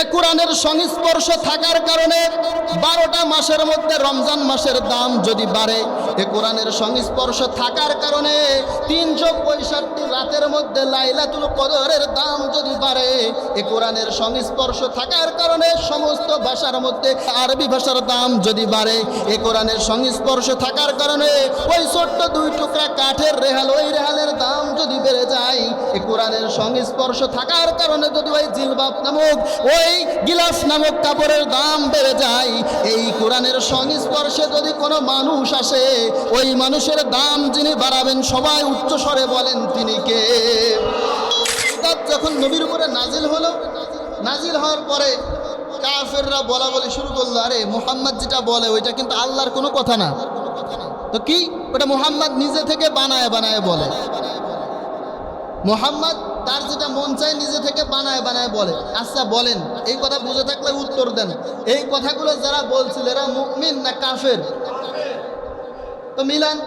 এ কোরআনের সংস্পর্শ থাকার কারণে বারোটা মাসের মধ্যে রমজান মাসের দাম যদি বাড়ে, এ কোরআনের সংস্পর্শ থাকার কারণে তিনশো পঁয়ষট্টি রাতের মধ্যে লাইলাতুল কদরের দাম যদি বাড়ে, এ কোরআনের সংস্পর্শ থাকার কারণে সমস্ত ভাষার মধ্যে আরবি ভাষার দাম যদি বাড়ে, এ কোরআনের সংস্পর্শ থাকার কারণে ওই ছোট্ট দুই টুকরা কাঠের রেহাল, ওই রেহালের দাম যদি বেড়ে যায়, এ কোরআনের সংস্পর্শ থাকার কারণে যদি ওই জিলবাব নামক ওই গিলাস নামক কাপড়ের দাম বেড়ে যায়। এই কোরআনের সংস্পর্শে যদি কোনো মানুষ আসে, ওই মানুষের দাম যিনি বাড়াবেন, সবাই উচ্চ স্বরে বলেন, তিনি কে? যখন নবীর উপরে নাজিল হলো, নাজিল হওয়ার পরে কাফেররা বলা বলি শুরু করল, আরে, মোহাম্মদ যেটা বলে, ওইটা কিন্তু আল্লাহর কোনো কথা না। তো কি? ওটা মোহাম্মদ নিজে থেকে বানায় বানায় বলে। মোহাম্মদ তার যেটা মন চায় নিজে থেকে বানায় বানায় বলে। আচ্ছা বলেন, এই কথা বুঝে থাকলে উত্তর দেন। এই কথাগুলো যারা বলছিল, এরা মুকমিন না কাফের? তো মিলান,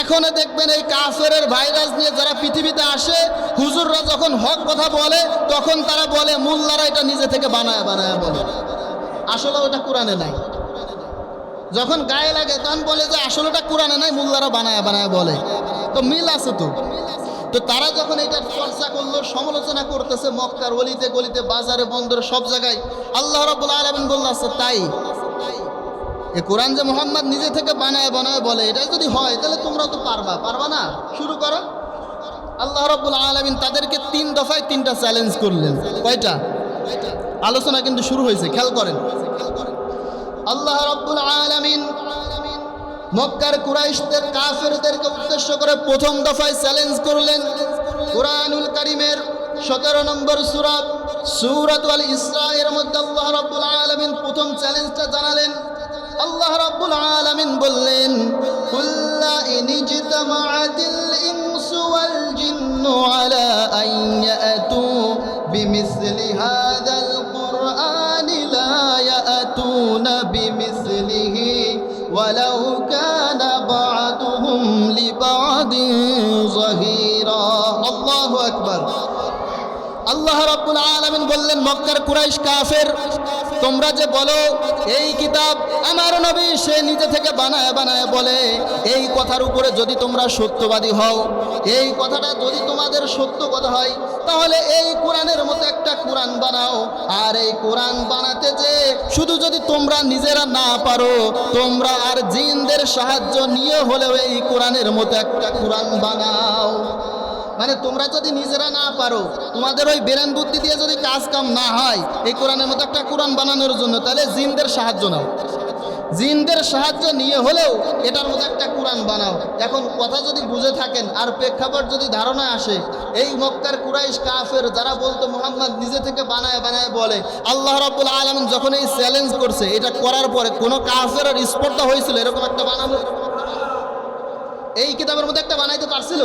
এখনও দেখবেন এই কাফের ভাইরাস নিয়ে যারা পৃথিবীতে আসে, হুজুররা যখন হক কথা বলে, তখন তারা বলে, মোল্লারা এটা নিজে থেকে বানায় বানায় বলে। আসলে ওটা কোরআনে নাই। যখন গায়ে লাগে তখন বলে যে, আসলে ওটা কোরআনে নাই, মোল্লারা বানায় বানায় বলে। তো মিল আছে তো? তো তারা যখন এটার চর্চা করল, সমালোচনা করতেছে মক্কার অলিতে গলিতে, বাজারে, বন্দরে, সব জায়গায়, আল্লাহ রব্বুল আলমিন বলল আছে তাই। এ কোরআন যে মোহাম্মদ নিজে থেকে বানায় বানায় বলে, এটা যদি হয়, তাহলে তোমরা তো পারবা। পারবা না? শুরু করো। আল্লাহ রব্বুল আলমিন তাদেরকে তিন দফায় তিনটা চ্যালেঞ্জ করলেন। কয়টা? আলোচনা কিন্তু শুরু হয়েছে, খেয়াল করেন। আল্লাহ রব্বুল আলমিন মক্কার কুরাইশদের, কাফেরদেরকে উদ্দেশ্য করে প্রথম দফায় চ্যালেঞ্জ করলেন কোরআনুল করিমের সতেরো নম্বর সুরাত সুরাত আল ইসরায়ের মধ্যে আল্লাহ রব্বুল আলমিন প্রথম চ্যালেঞ্জটা জানালেন। আল্লাহ রব্বুল আলমিন বললেন কুল্লা ইনিজতামাআতিল ইনসু ওয়াল জিন্নু আলা আন বিমিসলি হাদাল ولو كان بعضهم لبعض ظهيرا الله أكبر আল্লাহ রাব্বুল আলামিন বললেন মক্কার কুরাইশ কাফের তোমরা যে বলো, এই কিতাব আমার নবী সে নিজে থেকে বানায় বানায় বলে, এই কথার উপরে যদি তোমরা সত্যবাদী হও, এই কথাটা যদি তোমাদের সত্য কথা হয়, তাহলে এই কোরআনের মতো একটা কোরআন বানাও। আর এই কোরআন বানাতে যে শুধু যদি তোমরা নিজেরা না পারো, তোমরা আর জিনদের সাহায্য নিয়ে হলেও এই কোরআনের মতো একটা কোরআন বানাও। মানে তোমরা যদি নিজেরা না পারো, তোমাদের ওই বেরেন বুদ্ধি দিয়ে যদি কাজ কাম না হয়, এই কোরআনের মতো একটা কোরআন বানানোর জন্য, তাহলে জিনদের সাহায্য নাও। জিনদের সাহায্য নিয়ে হলেও এটার মতো একটা কোরআন বানাও। এখন কথা যদি বুঝে থাকেন, আর প্রেক্ষাপট যদি ধারণা আসে, এই মক্কার কুরাইশ কাফের যারা বলতো মোহাম্মদ নিজে থেকে বানায় বানায় বলে, আল্লাহ রাব্বুল আলম যখন এই চ্যালেঞ্জ করছে, এটা করার পরে কোনো কাফের আর স্পর্ধা হয়েছিল, এরকম একটা বানানো? এই কিতাবের মধ্যে একটা বানাইতে পারছিল?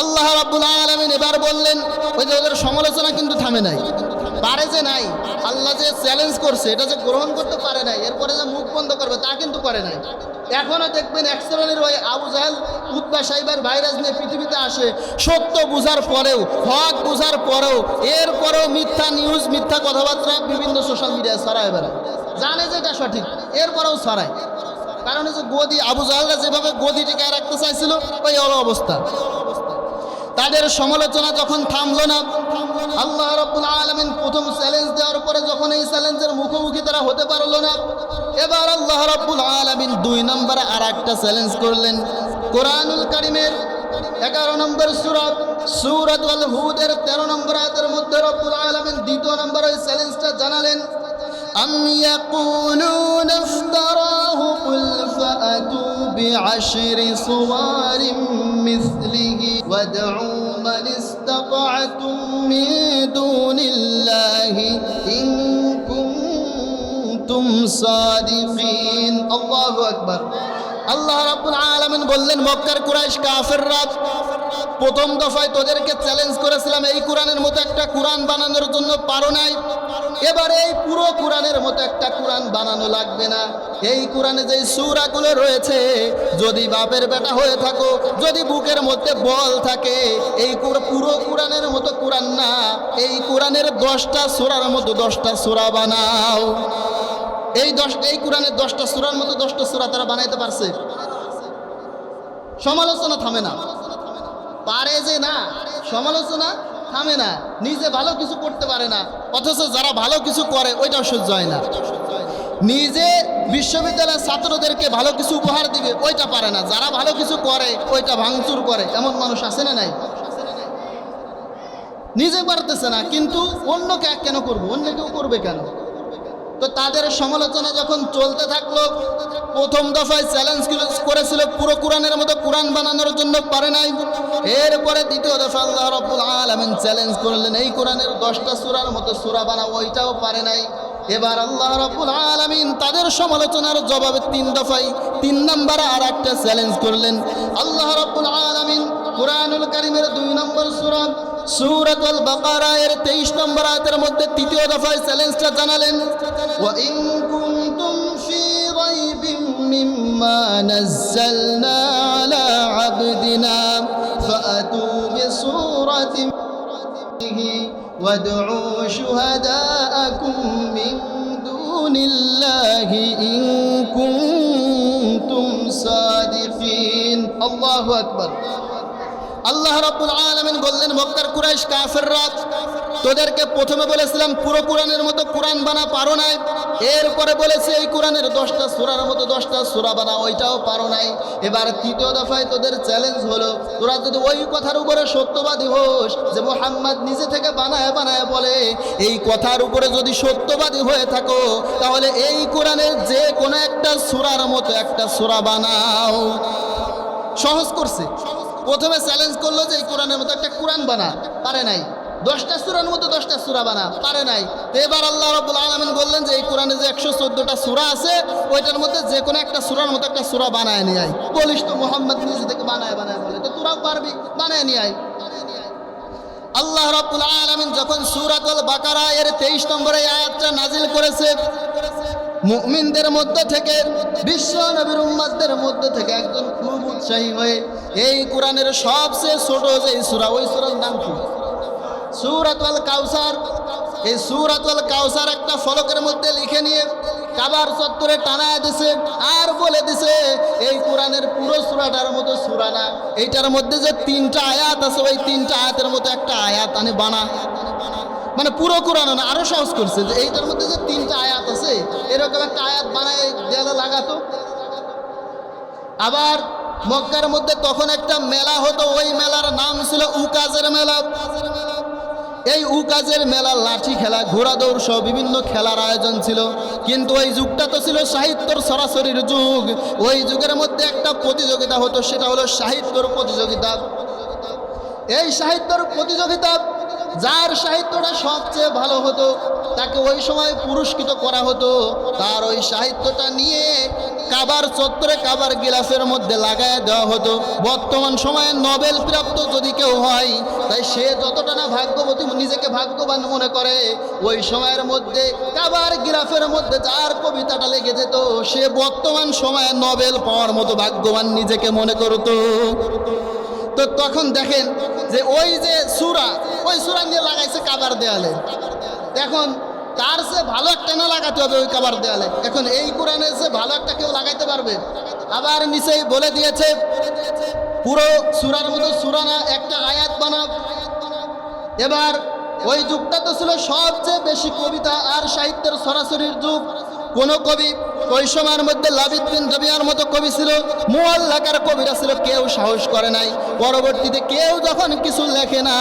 আল্লাহ রাব্বুল আলামিন এবার বললেন, ওই যে ওদের সমালোচনা কিন্তু থামে নাই। পারে যে নাই। আল্লাহ যে চ্যালেঞ্জ করছে, এটা যে গ্রহণ করতে পারে নাই, এরপরে যে মুখ বন্ধ করবে, তা কিন্তু করে নাই। এখনও দেখবেন এক শ্রেণির ওই আবু জাহেল উদ্বা সাইবার ভাইরাস নিয়ে পৃথিবীতে আসে। সত্য বুঝার পরেও, হক বুঝার পরেও, এরপরেও মিথ্যা নিউজ মিথ্যা কথাবার্তা বিভিন্ন সোশ্যাল মিডিয়ায় ছড়ায় বেড়ায়। জানে যে এটা সঠিক, এরপরেও ছড়ায়। কারণ হচ্ছে গদি, আবু জাহেলরা যেভাবে গদি টিকায় রাখতে চাইছিল, ওই অবস্থা। তাদের সমালোচনা যখন থামলো না, আল্লাহ রব্বুল আলমিন প্রথম চ্যালেঞ্জ দেওয়ার পরে যখন এই চ্যালেঞ্জের মুখোমুখি তারা হতে পারল না, এবার আল্লাহ রব্বুল আলমিন দুই নম্বরে আর একটা চ্যালেঞ্জ করলেন। কোরআনুল করিমের এগারো নম্বর সুরত সুরত হুদের তেরো নম্বর আয়াতের মধ্যে রব্বুল আলমিন দ্বিতীয় নম্বর ওই চ্যালেঞ্জটা জানালেন أم بعشر صور مثله وادعوا من استطعتم من دون الله إن كنتم صادقين الله أكبر আল্লাহ রাব্বুল আলামিন বললেন মক্কার কুরাইশ কাফেররা প্রথম দফায় তোদেরকে চ্যালেঞ্জ করেছিলাম এই কোরআনের মতো একটা কোরআন বানানোর জন্য পারো নাই এবার এই পুরো কোরআনের মতো একটা কোরআন বানানো লাগবে না। এই কোরআনে যেই সুরাগুলো রয়েছে, যদি বাপের বেটা হয়ে থাকো, যদি বুকের মধ্যে বল থাকে, এই পুরো কোরআনের মতো কোরআন না, এই কোরআনের দশটা সুরার মতো দশটা সুরা বানাও। এই দশ এই কোরআনের দশটা সুরার মতো দশটা সুরা তারা বানাইতে পারছে। সমালোচনা থামে না। পারে যে না, সমালোচনা থামে না, নিজে ভালো কিছু করতে পারে না, অথচ যারা ভালো কিছু করে, ওইটাও সহ্য হয় না। নিজে বিশ্ববিদ্যালয়ের ছাত্রদেরকে ভালো কিছু উপহার দিবে, ওইটা পারে না। যারা ভালো কিছু করে, ওইটা ভাঙচুর করে। এমন মানুষ আছে না নাই? নিজে পারতেছে না, কিন্তু অন্যকে কেন করব? অন্য কেউ করবে কেন? তো তাদের সমালোচনা যখন চলতে থাকল, প্রথম দফায় চ্যালেঞ্জ করেছিল পুরো কোরআনের মতো কোরআন বানানোর জন্য পারে নাই। এরপরে দ্বিতীয় দফা আল্লাহ রব্বুল আলমিন চ্যালেঞ্জ করলেন, এই কোরআনের দশটা সুরার মতো সুরা বানাও, ওইটাও পারে নাই। এবার আল্লাহ রব্বুল আলমিন তাদের সমালোচনার জবাবে তিন দফায় তিন নম্বরে আর একটা চ্যালেঞ্জ করলেন। আল্লাহ রব্বুল আলমিন কোরআনুল কারিমের দুই নম্বর সূরা সূরাতুল বাকারা এর 23 নম্বর আয়াতের মধ্যে তৃতীয় দফায় চ্যালেঞ্জটা জানালেন ওয়া ইন কুনতুম ফি রাইবিম মিম্মা নাযালনা আলা আবদিনা ফাআতু বিসূরাতিন মিথলিহি ওয়াদউ শুহাদাআকুম মিন দুনিল্লাহি ইন কুনতুম সাদিকিন আল্লাহু আকবার আল্লাহ রাব্বুল আলামিন বললেন, মক্কার কুরাইশ কাফেররা, তোদেরকে প্রথমে বলেছিলাম, পুরো কোরআনের মতো কোরআন বানা পারো নাই। এরপরে বলেছে, এই কোরআনের দশটা সূরার মতো দশটা সূরা বানা, ওইটাও পারো নাই। এবার তৃতীয় দফায় তোদের চ্যালেঞ্জ হলো, তোরা যদি ওই কথার উপরে সত্যবাদী হোস, যে মোহাম্মদ নিজে থেকে বানায় বানায় বলে, এই কথার উপরে যদি সত্যবাদী হয়ে থাকো, তাহলে এই কোরআনের যে কোনো একটা সূরার মতো একটা সূরা বানাও। সহজ করছে। প্রথমে চ্যালেঞ্জ করল যে এই কোরআনের মতো একটা কোরআন বানা, পারে নাই। দশটা সুরার মতো দশটা সুরা বানা, পারে নাই। তো এবার আল্লাহ রব্বুল আলমিন বললেন যে এই কোরআনে যে একশো চোদ্দোটা সুরা আছে, ওইটার মধ্যে যে কোনো একটা সুরার মতো একটা সুরা বানায় নিয়ে আয়। বলিস তো মোহাম্মদ নিজে থেকে বানায় বানায় বলে, তো তোরাও পারবি, বানায় নিয়ে আয়। আল্লাহ রাব্বুল আলামিন যখন সূরাতুল বাকারা এর 23 নম্বরে আয়াতটা নাজিল করেছে মুমিনদের মধ্য থেকে, বিশ্ব নবীর উম্মতদের মধ্য থেকে একজন খুব উৎসাহী হয়ে এই কোরআনের সবচেয়ে ছোট যে সুরা, ওই সুরার নাম কি? সূরাতুল কাউসার। এই সূরাতুল কাউসার একটা ফলকের মধ্যে লিখে নিয়ে কাবার চত্বরে টানা দিছে আর বলে দিছে, এই কোরআনের পুরো সুরাটার মতো সূরা না। এইটার মধ্যে যে তিনটা আয়াত আছে, ওই তিনটা আয়াতের মতো একটা আয়াত আনে বানা মানে পুরো কোরআন আরও সহজ করছে যে এইটার মধ্যে যে তিনটা আয়াত আছে, এরকম একটা আয়াত বানায় দেয়ালে লাগাতো। আবার মক্কার মধ্যে তখন একটা মেলা হতো, ওই মেলার নাম ছিল উকাজের মেলা। এই উকাজের মেলা লাঠি খেলা ঘোড়া দৌড় সহ বিভিন্ন খেলার আয়োজন ছিল। কিন্তু ওই যুগটা তো ছিল সাহিত্যর সরাসরির যুগ। ওই যুগের মধ্যে একটা প্রতিযোগিতা হতো, সেটা হলো সাহিত্যর প্রতিযোগিতা। এই সাহিত্যর প্রতিযোগিতা যার সাহিত্যটা সবচেয়ে ভালো হতো, তাকে ওই সময় পুরস্কৃত করা হতো। তার ওই সাহিত্যটা নিয়ে কাবার চত্বরে কাবার গিলাফের মধ্যে লাগায় দেওয়া হতো। বর্তমান সময়ে নোবেল প্রাপ্ত যদি কেউ হয়, তাই সে যতটা না ভাগ্যবতী, নিজেকে ভাগ্যবান মনে করে, ওই সময়ের মধ্যে কাবার গিলাফের মধ্যে যার কবিতাটা লেগে যেত, সে বর্তমান সময়ে নোবেল পাওয়ার মতো ভাগ্যবান নিজেকে মনে করতো। তো তখন দেখেন যে ওই যে সুরা, ওই সুরা নিয়ে লাগাইছে কাবার দেয়ালে। এখন তার সে ভালো একটা না লাগাতে হবে ওই কাবার দেয়ালে? এখন এই কোরআনে সে ভালো একটা কেউ লাগাইতে পারবে? আবার নিচেই বলে দিয়েছে, পুরো সুরার মতো সুরা না, একটা আয়াত বানাব এবার ওই যুগটা তো ছিল সবচেয়ে বেশি কবিতা আর সাহিত্যের সরাসরির যুগ। কোন কবি ওই সময়ের মধ্যে লাবিদ বিন রবিয়ার মতো কবি ছিল মুআল্লাকার কবিরা ছিল, কেউ সাহস করে নাই। পরবর্তীতে কেউ যখন কিছু লেখে না,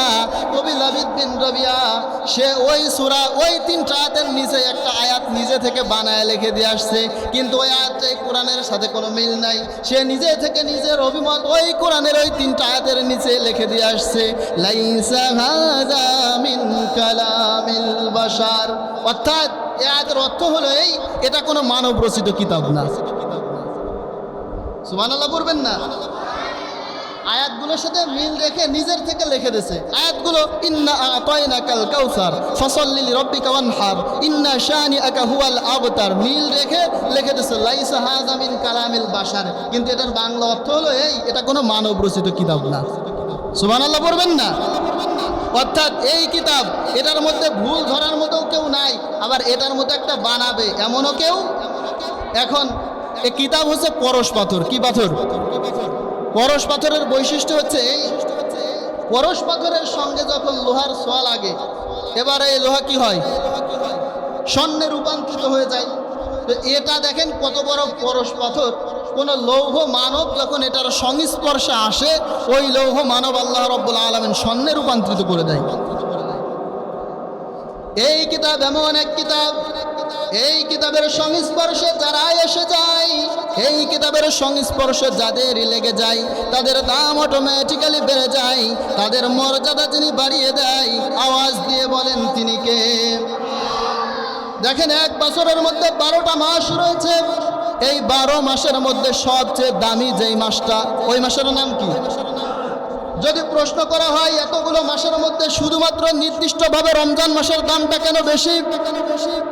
কবি লাবিদ বিন রবিয়া, সে ওই সুরা, ওই তিনটা আয়াতের নিচে একটা আয়াত নিজে থেকে বানায় লিখে দিয়ে আসছে। কিন্তু ওই আয়াতটা এই কোরআনের সাথে কোনো মিল নাই। সে নিজে থেকে নিজের অভিমত ওই কোরআনের ওই তিনটা আয়াতের নিচে লিখে দিয়ে আসছে। বাশার। অর্থাৎ এই আয়াতের অর্থ হলো এই, এটা কোনো মানব রচিত কিতাব না। সুবহানাল্লাহ পড়বেন না? আয়াতগুলোর সাথে মিল রেখে নিজের থেকে লিখে দিয়েছে আয়াতগুলো, ইন্না আতাইনা কাল কাউসার ফসল্লিল রব্বিকা ওয়ানহার, ইন্না শানিআকা হুয়াল আবতার। মিল রেখে লিখে দিয়েছে লাইসা হাযা মিন কালামিল বাশার। কিন্তু এটার বাংলা অর্থ হলো এই, এটা কোনো মানব রচিত কিতাব না। সুবহানাল্লাহ পড়বেন না? অর্থাৎ এই কিতাব, এটার মধ্যে ভুল ধরার মতো কেউ নাই, আবার এটার মধ্যে একটা বানাবে, এমনও কেউ এখন এই কিতাব হচ্ছে পরশ পাথর। কি পাথর? পরশ পাথরের বৈশিষ্ট্য হচ্ছে এই পরশ পাথরের সঙ্গে যখন লোহার সোয়া লাগে, এবারে এই লোহা কি হয়? স্বর্ণে রূপান্তরিত হয়ে যায়। তো এটা দেখেন কত বড় পরশ পাথর। কোন লৌহ মানব যখন এটার সংস্পর্শে আসে, ওই লৌহ মানব আল্লাহ রব্বুল আলমেন স্বর্ণে রূপান্তরিত করে দেয়। এই কিতাব এমন এক কিতাব এই কিতাবের সংস্পর্শে যারা এসে যায়, এই কিতাবের সংস্পর্শে যাদের লেগে যায়, তাদের দাম অটোমেটিক্যালি বেড়ে যায়, তাদের মর্যাদা তিনি বাড়িয়ে দেয়, আওয়াজ দিয়ে বলেন তিনি কে? দেখেন এক বছরের মধ্যে বারোটা মাস রয়েছে, এই বারো মাসের মধ্যে সবচেয়ে দামি যেই মাসটা, ওই মাসের নাম কি? যদি প্রশ্ন করা হয়, এতগুলো মাসের মধ্যে শুধুমাত্র নির্দিষ্টভাবে রমজান মাসের দামটা কেন বেশি?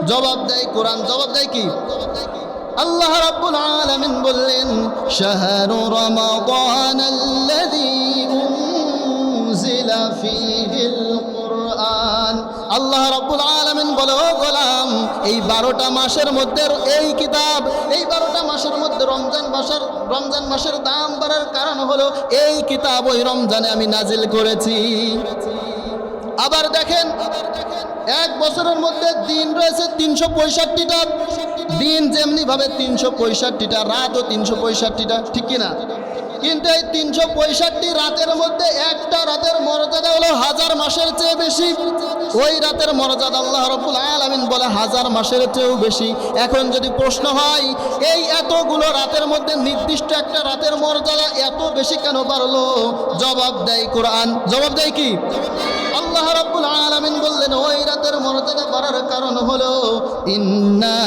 জবাব দেয় কোরআন। জবাব দেয় কি? আল্লাহ রাব্বুল আলামিন বললেন, শাহরু রমাদান আল্লাযী উনজিলা ফীহিল কুরআন। আল্লাহ রাব্বুল এই বারোটা মাসের মধ্যে এই কিতাব, এই বারোটা মাসের মধ্যে রমজান মাসের রমজান মাসের দাম বাড়ার কারণ হলো এই কিতাব ওই রমজানে আমি নাজিল করেছি। আবার দেখেন, এক বছরের মধ্যে দিন রয়েছে তিনশো পঁয়ষট্টিটা, দিন যেমনি ভাবে তিনশো পঁয়ষট্টিটা, রাতও তিনশো পঁয়ষট্টিটা, ঠিক কিনা? কিন্তু এই তিনশো পঁয়ষট্টি রাতের মধ্যে একটা রাতের হলো হাজার মাসের চেয়ে বেশি। ওই রাতের মর্যাদা আল্লাহ রব্বুল আলামিন বলে হাজার মাসের চেয়েও বেশি। এখন যদি প্রশ্ন হয়, এই এতগুলো রাতের মধ্যে নির্দিষ্ট একটা রাতের মর্যাদা এত বেশি কেন বাড়লো? জবাব দেয় কোরআন। জবাব দেয় কি? আল্লাহ রাব্বুল আলামিন বললেন, ওই রাতের মর্যাদা বাড়ার কারণ হলো, ইন্না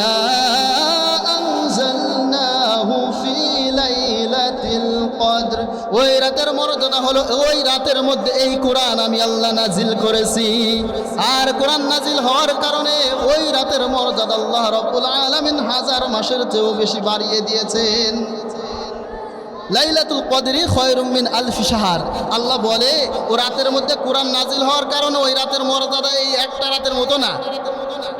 ওই রাতের মর্যাদা হলো ওই রাতের মধ্যে এই কোরআন আমি আল্লাহ নাজিল করেছি। আর কোরআন নাজিল হওয়ার কারণে ওই রাতের মর্যাদা আল্লাহ রাব্বুল আলামিন হাজার মাসের চেয়েও বেশি বাড়িয়ে দিয়েছেন। লাইলাতুল কদরি খয়রুম মিন আলফি শাহার। আল্লাহ বলে, ও রাতের মধ্যে কোরআন নাজিল হওয়ার কারণে ওই রাতের মর্যাদা এই একটা রাতের মতো না।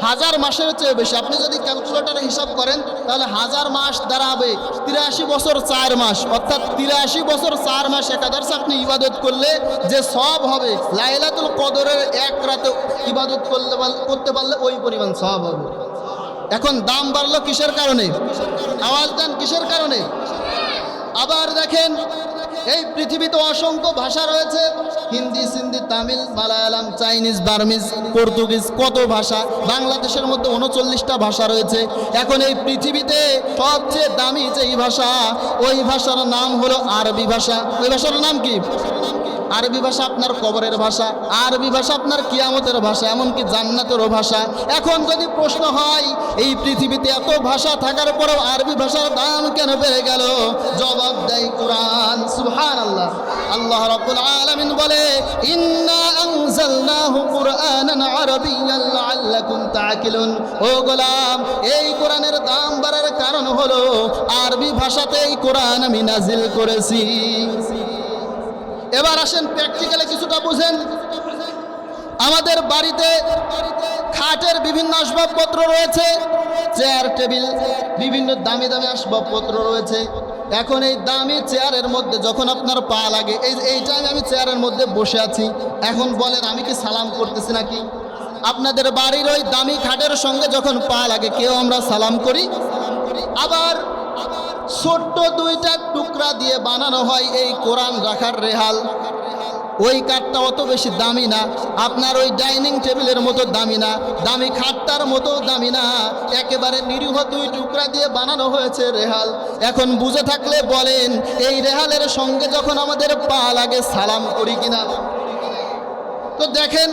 হাজার মাসের চেয়ে বেশি। আপনি যদি ক্যালকুলেটারে হিসাব করেন, তাহলে হাজার মাস দাঁড়াবে তিরাশি বছর চার মাস। অর্থাৎ তিরাশি বছর চার মাস একাদশ আপনি ইবাদত করলে যে সব হবে, লাইলাতুল কদরের এক রাতে ইবাদত করলে করতে পারলে ওই পরিমাণ সব হবে। এখন দাম বাড়লো কিসের কারণে? আওয়াজ দেন কিসের কারণে? আবার দেখেন এই পৃথিবীতে অসংখ্য ভাষা রয়েছে। Hindi, Sindhi, Tamil, Malayalam, Chinese, Burmese, Portuguese, কত ভাষা? বাংলাদেশের মধ্যে উনচল্লিশটা ভাষা রয়েছে। এখন এই পৃথিবীতে সবচেয়ে দামি যেই ভাষা, ওই ভাষার নাম হলো আরবি ভাষা। ওই ভাষার নাম কি? আরবি ভাষা আপনার কবরের ভাষা, আরবি ভাষা আপনার কিয়ামতের ভাষা, এমনকি জান্নাতেরও ভাষা। এখন যদি প্রশ্ন হয়, এই পৃথিবীতে এত ভাষা থাকার পরেও আরবি ভাষার দাম কেন বেড়ে গেল? জবাব দেয় কোরআন। সুবহান আল্লাহ আল্লাহ রাব্বুল আলামিন বলে, ইন্না আনজালনাহু কুরআনান আরাবিয়্যান লাআল্লাকুম তাকিলুন ও গোলাম, এই কোরআনের দাম বাড়ার কারণ হলো, আরবি ভাষাতেই কোরআন আমি নাজিল করেছি। এবার আসেন প্র্যাকটিক্যালি কিছুটা বুঝেন। আমাদের বাড়িতে খাটের বিভিন্ন আসবাবপত্র রয়েছে চেয়ার টেবিল বিভিন্ন দামি দামি আসবাবপত্র রয়েছে। এখন এই দামি চেয়ারের মধ্যে যখন আপনার পা লাগে, এই এই টাইমে আমি চেয়ারের মধ্যে বসে আছি, এখন বলেন আমি কি সালাম করতেছি নাকি? আপনাদের বাড়ির ওই দামি খাটের সঙ্গে যখন পা লাগে, কেউ আমরা সালাম করি? আবার ছোট্ট দুইটা টুকরা দিয়ে বানানো হয় এই কোরআন রাখার রেহাল। ওই কাঠটা অত বেশি দামি না। আপনার ওই ডাইনিং টেবিলের মতো দামি না। দামি খাটটার মতো দামি না। একেবারে নিরীহ দুই টুকরা দিয়ে বানানো হয়েছে রেহাল। এখন বুঝে থাকলে বলেন, এই রেহালের সঙ্গে যখন আমাদের পা লাগে সালাম করি কিনা? তো দেখেন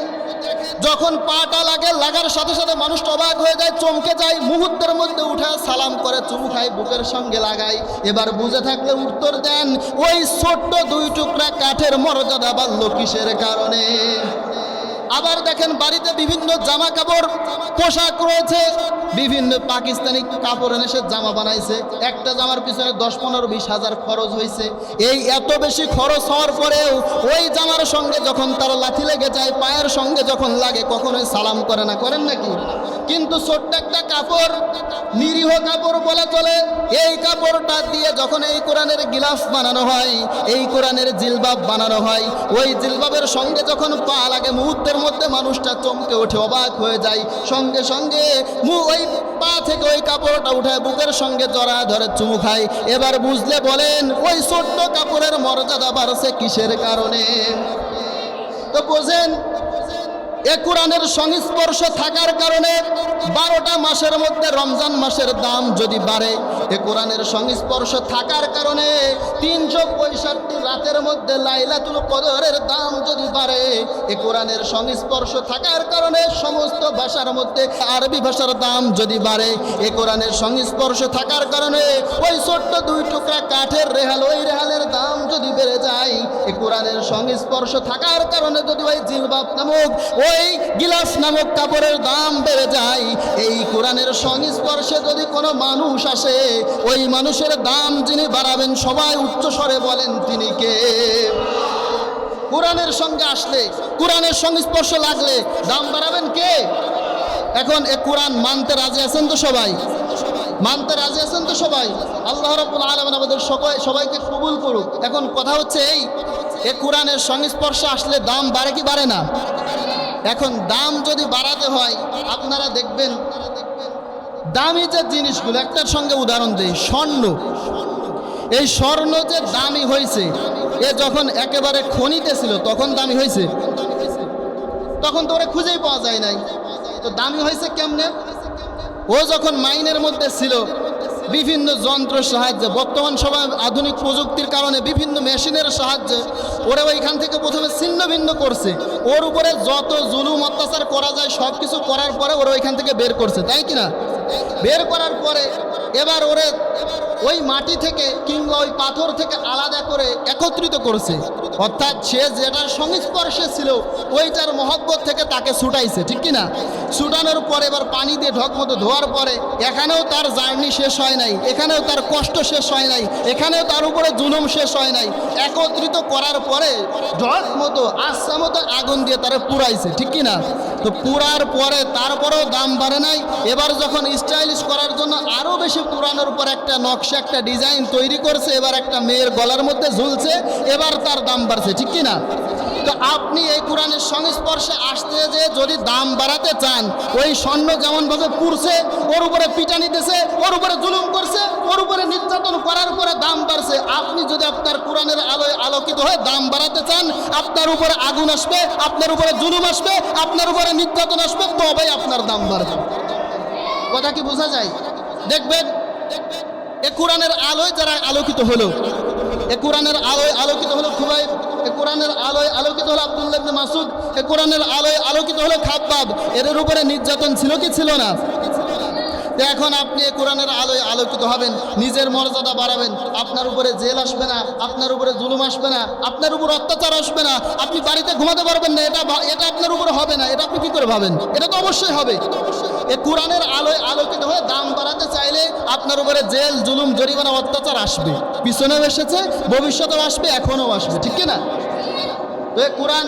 যখন পাটা লাগে, লাগার সাথে সাথে মানুষটা অবাক হয়ে যায়, চমকে যায়, মুহূর্তের মধ্যে উঠে সালাম করে, চুমু খায়, বুকের সঙ্গে লাগায়। এবার বুঝে থাকলে উত্তর দেন, ওই ছোট্ট দুই টুকরা কাঠের মর্যাদা বাড়ল কিসের কারণে? আবার দেখেন বাড়িতে বিভিন্ন জামা কাপড় পোশাক রয়েছে। বিভিন্ন পাকিস্তানি কাপড় এনে সে জামা বানাইছে। একটা জামার পিছনে দশ, পনেরো, বিশ হাজার খরচ হয়েছে এই এত বেশি খরচ হওয়ার পরেও ওই জামার সঙ্গে যখন তার লাথি লেগে যায়, পায়ের সঙ্গে যখন লাগে, কখনোই সালাম করে না। করেন নাকি? কিন্তু ছোট্ট একটা কাপড়, নিরীহ কাপড় বলে চলে। এই কাপড়টা দিয়ে যখন এই কোরআনের গিলাফ বানানো হয়, এই কোরআনের জিলবাব বানানো হয়, ওই জিলবাবের সঙ্গে যখন পা লাগে, মুহূর্তের মধ্যে মানুষটা চমকে ওঠে অবাক হয়ে যায়। সঙ্গে সঙ্গে ওই পা থেকে ওই কাপড়টা উঠায় বুকের সঙ্গে জড়া ধরে চুমু খায়। এবার বুঝলে বলেন, ওই ছোট্ট কাপড়ের মর্যাদা বাড়ছে কিসের কারণে? তো বোঝেন এ কোরআনের সংস্পর্শ থাকার কারণে বারোটা মাসের মধ্যে রমজান মাসের দাম যদি বাড়ে, এ কোরআনের সংস্পর্শ থাকার কারণে তিনশো পঁয়ষট্টি রাতের মধ্যে লাইলাতুল কদরের দাম যদি বাড়ে, এ কোরআনের সংস্পর্শ থাকার কারণে সমস্ত ভাষার মধ্যে আরবি ভাষার দাম যদি বাড়ে, এ কোরআনের সংস্পর্শ থাকার কারণে ওই ছোট্ট দুই টুকরা কাঠের রেহাল, ওই রেহালের দাম যদি বেড়ে যায়, এ কোরআনের সংস্পর্শ থাকার কারণে যদি ওই জিলবাব নামক ওই গিলাস নামক কাপড়ের দাম বেড়ে যায়। এই কোরআনের সংস্পর্শে যদি কোনো মানুষ আসে, ওই মানুষের দাম যিনি বাড়াবেন, সবাই উচ্চ স্বরে বলেন, তিনি কে? কোরআনের সঙ্গে আসলে, কোরআনের সংস্পর্শ লাগলে দাম বাড়াবেন কে? এখন এ কোরআন মানতে রাজি আছেন তো সবাই? মানতে রাজি আছেন তো সবাই? আল্লাহ আলামিন আমাদের সবাই সবাইকে কবুল করুক। এখন কথা হচ্ছে এই, এ কোরআনের সংস্পর্শে আসলে দাম বাড়ে কি বাড়ে না? এখন দাম যদি বাড়াতে হয়, আপনারা দেখবেন দামি যে জিনিসগুলো, একটার সঙ্গে উদাহরণ দেই, স্বর্ণ। এই স্বর্ণ যে দামি হয়েছে, এ যখন একেবারে খনিতে ছিল, তখন দামি হয়েছে। তখন তো ওরা খুঁজেই পাওয়া যায় নাই। তো দামি হয়েছে কেমনে? ও যখন মাইনের মধ্যে ছিল বিভিন্ন যন্ত্রের সাহায্যে, বর্তমান সময় আধুনিক প্রযুক্তির কারণে বিভিন্ন মেশিনের সাহায্যে ওরা ওইখান থেকে প্রথমে ছিন্ন ভিন্ন করছে। ওর উপরে যত জুলুম, অত্যাচার করা যায় সব কিছু করার পরে ওরা ওইখান থেকে বের করছে, তাই কিনা বের করার পরে এবার ওরে ওই মাটি থেকে কিংবা ওই পাথর থেকে আলাদা করে একত্রিত করছে। অর্থাৎ সে যেটার সংস্পর্শে ছিল, ওইটার মহব্বত থেকে তাকে ছুটাইছে, ঠিক কি না ছুটানোর পরে এবার পানি দিয়ে ঢক মতো ধোয়ার পরে এখানেও তার জার্নি শেষ হয় নাই, এখানেও তার কষ্ট শেষ হয় নাই, এখানেও তার উপরে জুলুম শেষ হয় নাই। একত্রিত করার পরে ঢক মতো আচ্ছা মতো আগুন দিয়ে তারা পুরাইছে ঠিক কি না তো পুরার পরে তারপরেও দাম বাড়ে নাই। এবার যখন স্টাইলিশ করার জন্য আরও বেশি পুরানোর উপর একটা নকশা একটা ডিজাইন তৈরি করছে, এবার একটা মেয়ের গলার মধ্যে ঝুলছে, এবার তার দাম বাড়ছে, ঠিক কি না তো আপনি এই কোরআনের সংস্পর্শে আসতে যে যদি দাম বাড়াতে চান, ওই স্বর্ণ যেমনভাবে পুড়ছে, ওর উপরে পিটানি দিছে, ওর উপরে জুলুম করছে, ওর উপরে নির্যাতন করার উপরে দাম বাড়ছে, আপনি যদি আপনার কোরআনের আলোয় আলোকিত হয়ে দাম বাড়াতে চান, আপনার উপরে আগুন আসবে, আপনার উপরে জুলুম আসবে, আপনার উপরে নির্যাতন আসবে, তবেই আপনার দাম বাড়বে। কথা কি বোঝা যায়? দেখবেন দেখবেন? এ কোরআনের আলোয় যারা আলোকিত হলো, এ কোরআনের আলোয় আলোকিত হলো খুবাই এ কোরআনের আলোয় আলোকিত হলো আব্দুল্লাহ মাসুদ এ কোরআনের আলোয় আলোকিত হলো খাব্বাব। এদের উপরে নির্যাতন ছিল কি ছিল না? এখন আপনি কোরআনের আলোয় আলোকিত হবেন, নিজের মর্যাদা বাড়াবেন আপনার উপরে জেল আসবে না, আপনার উপরে জুলুম আসবে না, আপনার উপর অত্যাচার আসবে না, আপনি বাড়িতে ঘুমাতে পারবেন না, এটা এটা আপনার উপরে হবে না, এটা আপনি কি করে ভাবেন? এটা তো অবশ্যই হবে। এ কোরআনের আলোয় আলোকিত হয়ে দাম বাড়াতে চাইলে আপনার উপরে জেল, জুলুম, জরিমানা, অত্যাচার আসবে। পিছনেও এসেছে, ভবিষ্যতেও আসবে, এখনও আসবে, ঠিক কি না? তো এ কোরআন